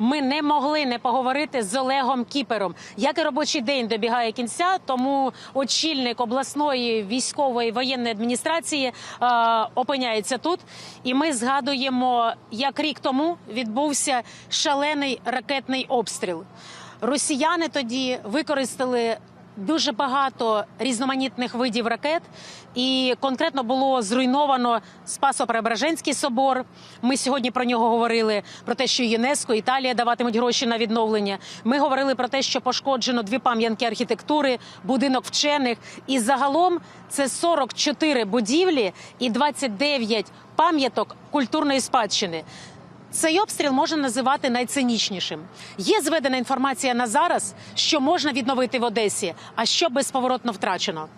ми не могли не поговорити з Олегом Кіпером. Як і робочий день добігає кінця, тому очільник обласної військової воєнної адміністрації е, опиняється тут. І ми згадуємо, як рік тому відбувся шалений ракетний обстріл. Росіяни тоді використали дуже багато різноманітних видів ракет, і конкретно було зруйновано Спасо-Преображенський собор. Ми сьогодні про нього говорили про те, що ЮНЕСКО, Італія даватимуть гроші на відновлення. Ми говорили про те, що пошкоджено дві пам'ятки архітектури, будинок вчених. І загалом це 44 будівлі і 29 пам'яток культурної спадщини. Цей обстріл можна називати найцинічнішим. Є зведена інформація на зараз, що можна відновити в Одесі, а що безповоротно втрачено.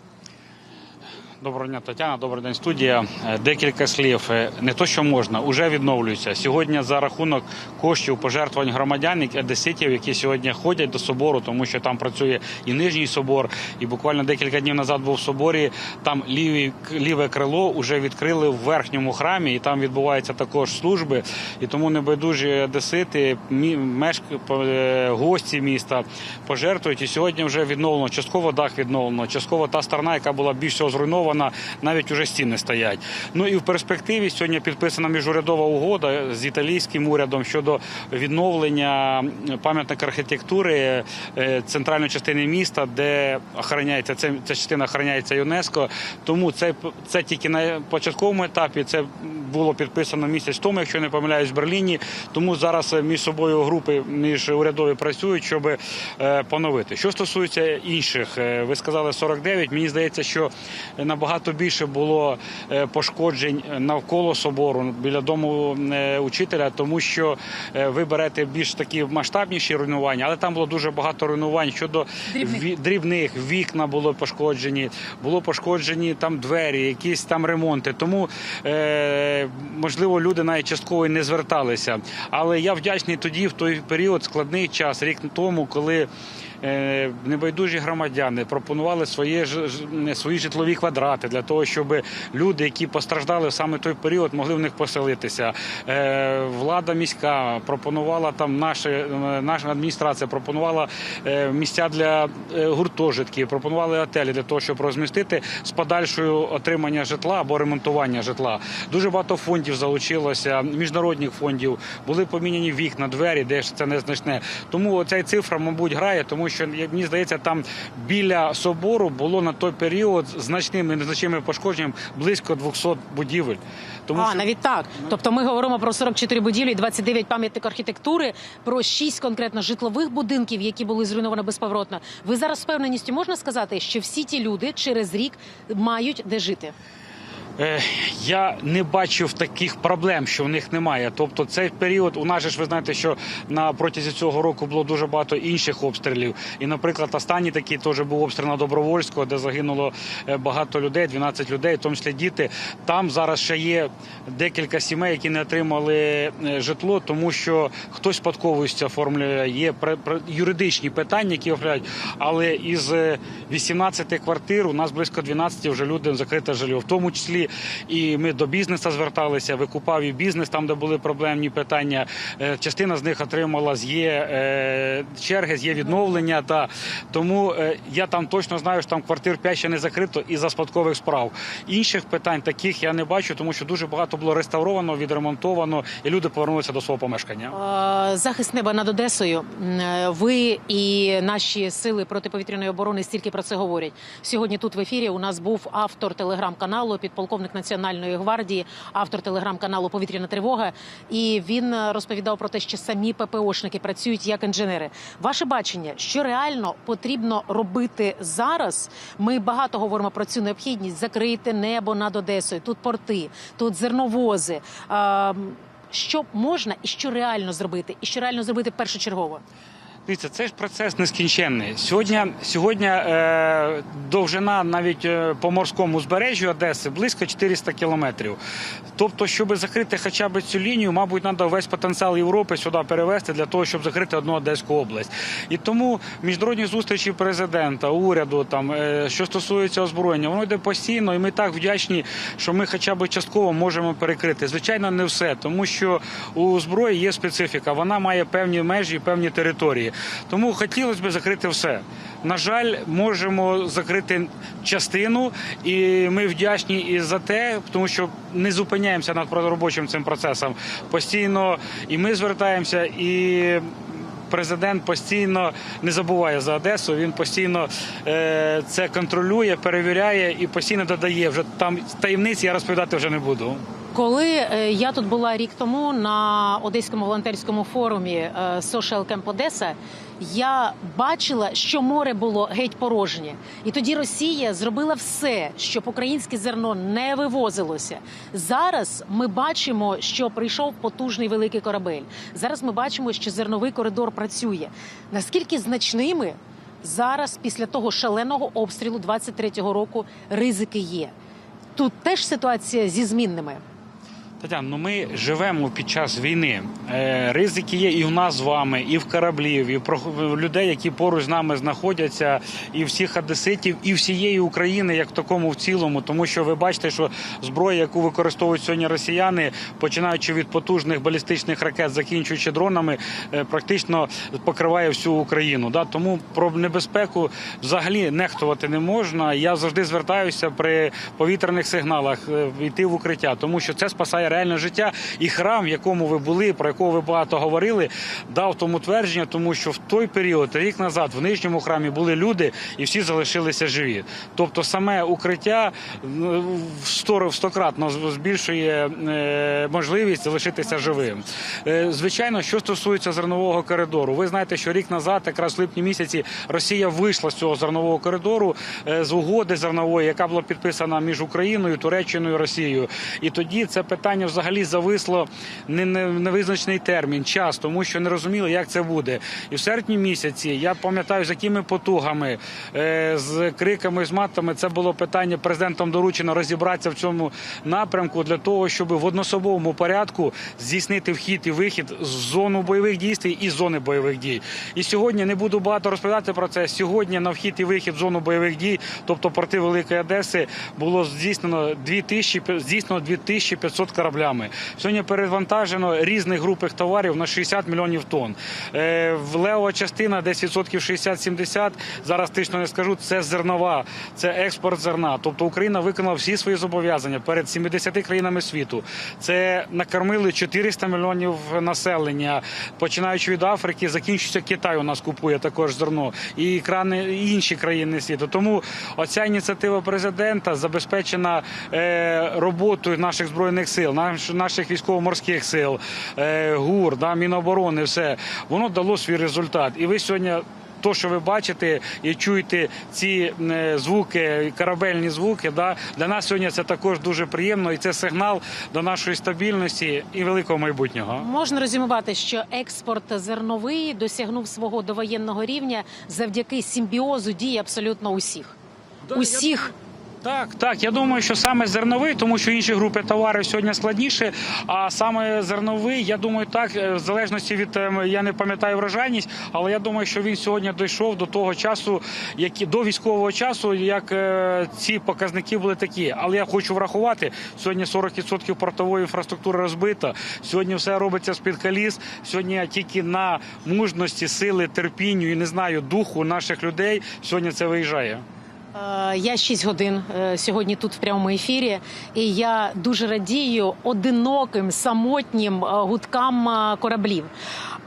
Доброго дня, Тетяна. Добрий день, студія. Е, Декілька слів. Е, Не то, що можна, уже відновлюються. Сьогодні за рахунок коштів пожертвувань громадян, які- одеситів, які сьогодні ходять до собору, тому що там працює і нижній собор. І буквально декілька днів назад був в соборі. Там ліві, ліве крило вже відкрили в верхньому храмі, і там відбуваються також служби. І тому небайдужі одесити, мешк... е, гості міста пожертвують. І сьогодні вже відновлено частково дах відновлено, частково та сторона, яка була більш зруйнована, навіть уже стіни стоять. Ну і в перспективі сьогодні підписана міжурядова угода з італійським урядом щодо відновлення пам'ятника архітектури е, центральної частини міста, де охороняється це, ця частина охороняється ЮНЕСКО. Тому це, це тільки на початковому етапі. Це було підписано місяць тому, якщо не помиляюсь, в Берліні. Тому зараз між собою групи між урядові працюють, щоб е, поновити. Що стосується інших, е, ви сказали 49. Мені здається, що набагато більше було е, пошкоджень навколо собору біля дому е, учителя, тому що е, ви берете більш такі масштабніші руйнування, але там було дуже багато руйнувань щодо Дрібних. дрібних вікна було пошкоджені, було пошкоджені там двері, якісь там ремонти. Тому можливо люди навіть частково і не зверталися. Але я вдячний тоді, в той період, складний час, рік тому, коли. Е, Небайдужі громадяни пропонували ж- свої житлові квадрати для того, щоб люди, які постраждали в саме той період, могли в них поселитися. Е, Влада міська пропонувала там наша, е, наша адміністрація пропонувала місця для гуртожитків, пропонували готелі для того, щоб розмістити з подальшою отримання житла або ремонтування житла. Дуже багато фондів залучилося, міжнародних фондів були поміняні вікна, двері, де ж це незначне. Тому ця цифра, мабуть, грає, тому що як мені здається, там біля собору було на той період значними незначними пошкодженнями близько 200 будівель. Тому а що- навіть так. Тобто, ми говоримо про 44 будівлі, 29 пам'ятник архітектури, про 6 конкретно житлових будинків, які були зруйновані безповоротно. Ви зараз з певненістю можна сказати, що всі ті люди через рік мають де жити. Е, Я не бачив таких проблем, що в них немає. Тобто, цей період у нас ж ви знаєте, що на протязі цього року було дуже багато інших обстрілів. І, наприклад, останній такий теж був обстріл на Добровольського, де загинуло е, багато людей, 12 людей, в тому числі діти. Там зараз ще є декілька сімей, які не отримали е, житло, тому що хтось спадковістю оформлює. Є юридичні питання, які оформляють. Але із е, 18 квартир у нас близько 12 вже люди закрите жилье, в тому числі і ми до бізнесу зверталися, викупав і бізнес там, де були проблемні питання. Е, Частина з них отримала з е, черги, з є відновлення. Та тому е, я там точно знаю, що там квартир 5 ще не закрито із за спадкових справ. Інших питань таких я не бачу, тому що дуже багато було реставровано, відремонтовано, і люди повернулися до свого помешкання. Захист неба над Одесою. Ви і наші сили протиповітряної оборони стільки про це говорять. Сьогодні тут в ефірі у нас був автор телеграм-каналу, підполковник Національної гвардії, автор телеграм-каналу Повітряна тривога. І він е, розповідав про те, що самі ППОшники працюють як інженери. Ваше бачення, що реально потрібно робити зараз? Ми багато говоримо про цю необхідність закрити небо над Одесою. Тут порти, тут зерновози. Е, що можна і що реально зробити, і що реально зробити першочергово? Дивіться, це ж процес нескінченний. Сьогодні, сьогодні е, довжина навіть е, по морському узбережжю Одеси близько 400 кілометрів. Тобто, щоб закрити хоча б цю лінію, мабуть, треба весь потенціал Європи сюди перевести для того, щоб закрити одну Одеську область. І тому міжнародні зустрічі президента, уряду, там е, що стосується озброєння, воно йде постійно, і ми так вдячні, що ми хоча б частково можемо перекрити. Звичайно, не все, тому що у зброї є специфіка, вона має певні межі, певні території. Тому хотілося б закрити все. На жаль, можемо закрити частину, і ми вдячні і за те, тому що не зупиняємося над робочим цим процесом. Постійно і ми звертаємося, і президент постійно не забуває за Одесу. Він постійно е, це контролює, перевіряє і постійно додає. Вже там таємниці я розповідати вже не буду. Коли е, я тут була рік тому на одеському волонтерському форумі е, Social Camp Одеса, я бачила, що море було геть порожнє, і тоді Росія зробила все, щоб українське зерно не вивозилося. Зараз ми бачимо, що прийшов потужний великий корабель. Зараз ми бачимо, що зерновий коридор працює. Наскільки значними зараз, після того шаленого обстрілу 23-го року, ризики є? Тут теж ситуація зі змінними. Тетяна, ну ми живемо під час війни. Е, ризики є і в нас з вами, і в кораблів, і про- людей, які поруч з нами знаходяться, і всіх одеситів, і всієї України, як в такому в цілому. Тому що ви бачите, що зброя, яку використовують сьогодні росіяни, починаючи від потужних балістичних ракет, закінчуючи дронами, е, практично покриває всю Україну. Тому про небезпеку взагалі нехтувати не можна. Я завжди звертаюся при повітряних сигналах е, йти в укриття, тому що це спасає реальне життя. І храм, в якому ви були, про якого ви багато говорили, дав тому твердження, тому що в той період, рік назад, в нижньому храмі були люди, і всі залишилися живі. Тобто, саме укриття ну, в сто в стократно збільшує е, можливість залишитися живим. Е, Звичайно, що стосується зернового коридору, ви знаєте, що рік назад, якраз в липні місяці, Росія вийшла з цього зернового коридору е, з угоди зернової, яка була підписана між Україною, Туреччиною Росією. І тоді це питання взагалі зависло не не- невизначений термін, час, тому що не розуміли, як це буде. І в серпні місяці я пам'ятаю, з якими потугами, е, з криками, з матами це було питання президентом доручено розібратися в цьому напрямку для того, щоб в однособовому порядку здійснити вхід і вихід з зону бойових дій і з зони бойових дій. І сьогодні не буду багато розповідати про це. Сьогодні на вхід і вихід в зону бойових дій, тобто порти Великої Одеси, було здійснено 2000, здійснено 2500 кораблями. Сьогодні перевантажено різних групах товарів на 60 мільйонів тонн. Е, левова частина десь відсотків 60-70, зараз точно не скажу, це зернова, це експорт зерна. Тобто Україна виконала всі свої зобов'язання перед 70 країнами світу. Це накормили 400 мільйонів населення, починаючи від Африки, закінчується Китай. У нас купує також зерно і крани і інші країни світу. Тому оця ініціатива президента забезпечена е, роботою наших збройних сил, наш, наших військово-морських сил, е, ГУР, да, Міноборони, все воно дало свій результат. І ви сьогодні. То, що ви бачите і чуєте ці е, звуки, корабельні звуки, да, для нас сьогодні це також дуже приємно, і це сигнал до нашої стабільності і великого майбутнього. Можна резюмувати, що експорт зерновий досягнув свого довоєнного рівня завдяки симбіозу дій абсолютно усіх. Усіх. Так, так. Я думаю, що саме зерновий, тому що інші групи товарів сьогодні складніше. А саме зерновий, я думаю, так, е, в залежності від е, я не пам'ятаю врожайність, але я думаю, що він сьогодні дійшов до того часу, як до військового часу, як е, ці показники були такі. Але я хочу врахувати, сьогодні 40% портової інфраструктури розбито. Сьогодні все робиться з-під коліс. Сьогодні тільки на мужності, сили, терпінню і не знаю духу наших людей. Сьогодні це виїжджає. Е, Я 6 годин е, сьогодні тут в прямому ефірі, і я дуже радію одиноким самотнім е, гудкам кораблів.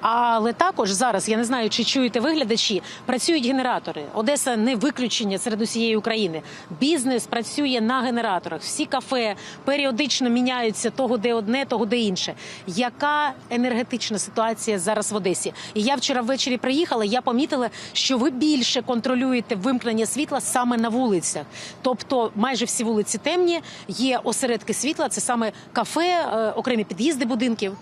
Але також зараз я не знаю, чи чуєте виглядачі, працюють генератори. Одеса не виключення серед усієї України. Бізнес працює на генераторах. Всі кафе періодично міняються того, де одне, того де інше. Яка енергетична ситуація зараз в Одесі? І я вчора ввечері приїхала. Я помітила, що ви більше контролюєте вимкнення світла саме на вулицях. Тобто, майже всі вулиці темні. Є осередки світла. Це саме кафе, е, окремі під'їзди будинків.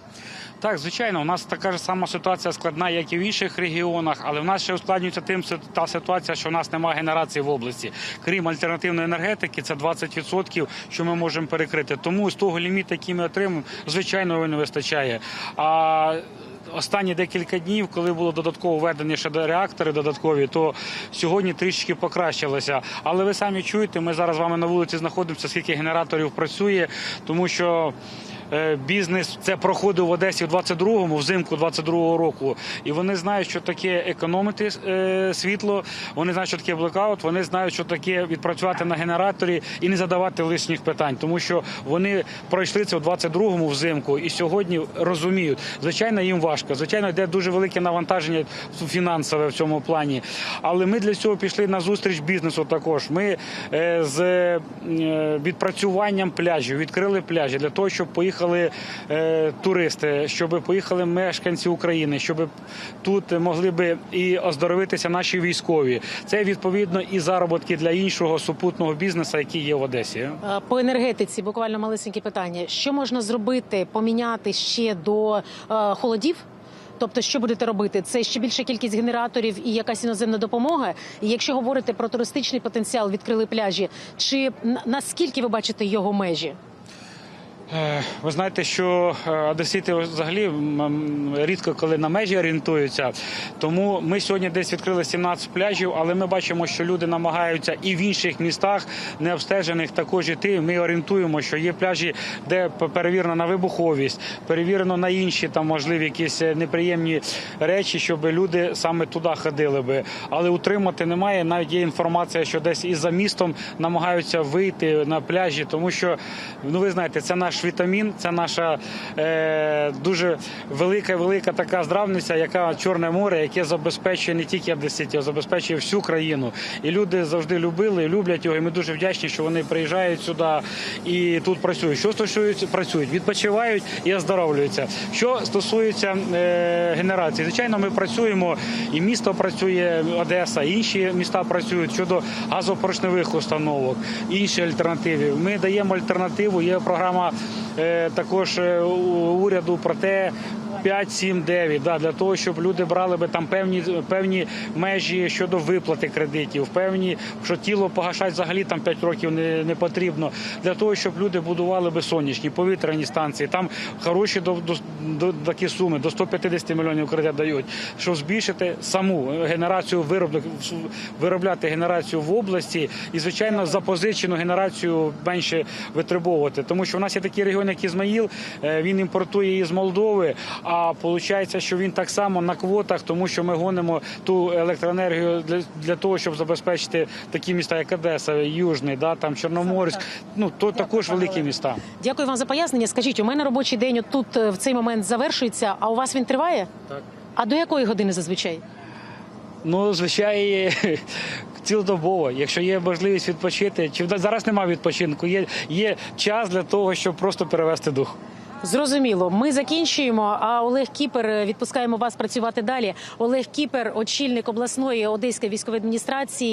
Так, звичайно, у нас така ж сама ситуація складна, як і в інших регіонах, але в нас ще ускладнюється тим та ситуація, що в нас немає генерації в області. Крім альтернативної енергетики, це 20%, що ми можемо перекрити. Тому з того ліміту, який ми отримуємо, звичайно, його не вистачає. А Останні декілька днів, коли було додатково введені ще реактори додаткові, то сьогодні трішки покращилося. Але ви самі чуєте, ми зараз з вами на вулиці знаходимося, скільки генераторів працює, тому що. Е, Бізнес це проходив в Одесі в 22-му, взимку 22-го року, і вони знають, що таке економити е, світло. Вони знають, що таке блекаут. Вони знають, що таке відпрацювати на генераторі і не задавати лишніх питань, тому що вони пройшли це в 22-му взимку і сьогодні розуміють. Звичайно, їм важко. Звичайно, йде дуже велике навантаження фінансове в цьому плані. Але ми для цього пішли на зустріч бізнесу. Також ми е, з відпрацюванням пляжів відкрили пляжі для того, щоб поїхали е, туристи, щоб поїхали мешканці України, щоб тут могли би і оздоровитися наші військові. Це відповідно і заробітки для іншого супутного бізнесу, який є в Одесі. Е, По енергетиці буквально малесеньке питання. Що можна зробити, поміняти ще до е, холодів? Тобто, що будете робити? Це ще більша кількість генераторів і якась іноземна допомога. І якщо говорити про туристичний потенціал, відкрили пляжі. Чи наскільки ви бачите його межі? Е, Ви знаєте, що е, одесити взагалі рідко коли на межі орієнтуються. Тому ми сьогодні десь відкрили 17 пляжів, але ми бачимо, що люди намагаються і в інших містах необстежених також іти. Ми орієнтуємо, що є пляжі, де перевірено на вибуховість, перевірено на інші там можливі якісь е, неприємні речі, щоб люди саме туди ходили би. Але утримати немає. Навіть є інформація, що десь і за містом намагаються вийти на пляжі, тому що ну ви знаєте, це наш вітамін, це наша е, дуже велика, велика така здравниця, яка Чорне море, яке забезпечує не тільки Одеситі, а забезпечує всю країну. І люди завжди любили, люблять його. І ми дуже вдячні, що вони приїжджають сюди і тут працюють. Що стосується працюють, відпочивають і оздоровлюються. Що стосується е, генерації, звичайно, ми працюємо, і місто працює, Одеса, і інші міста працюють щодо газопоршневих установок, інші альтернативи. Ми даємо альтернативу. Є програма також е, уряду про те. 5, 7, 9, да, для того, щоб люди брали би там певні певні межі щодо виплати кредитів, певні, що тіло погашати взагалі там 5 років не, не потрібно. Для того, щоб люди будували би сонячні повітряні станції. Там хороші до, до, до такі суми, до 150 мільйонів кредит дають, щоб збільшити саму генерацію виробник, виробляти генерацію в області і, звичайно, запозичену генерацію менше витребовувати. Тому що в нас є такий регіон, як Ізмаїл, е, він імпортує її з Молдови. А виходить, що він так само на квотах, тому що ми гонимо ту електроенергію для, для того, щоб забезпечити такі міста, як Одеса, Южний, да, там Чорноморськ. Ну то також великі міста. Дякую вам за пояснення. Скажіть, у мене робочий день тут в цей момент завершується, а у вас він триває? Так. А до якої години зазвичай? Ну, звичайно, цілодобово. Якщо є можливість відпочити, чи зараз немає відпочинку, є, є час для того, щоб просто перевести дух. Зрозуміло, ми закінчуємо. А Олег Кіпер е, відпускаємо вас працювати далі. Олег Кіпер, очільник обласної одеської військової адміністрації.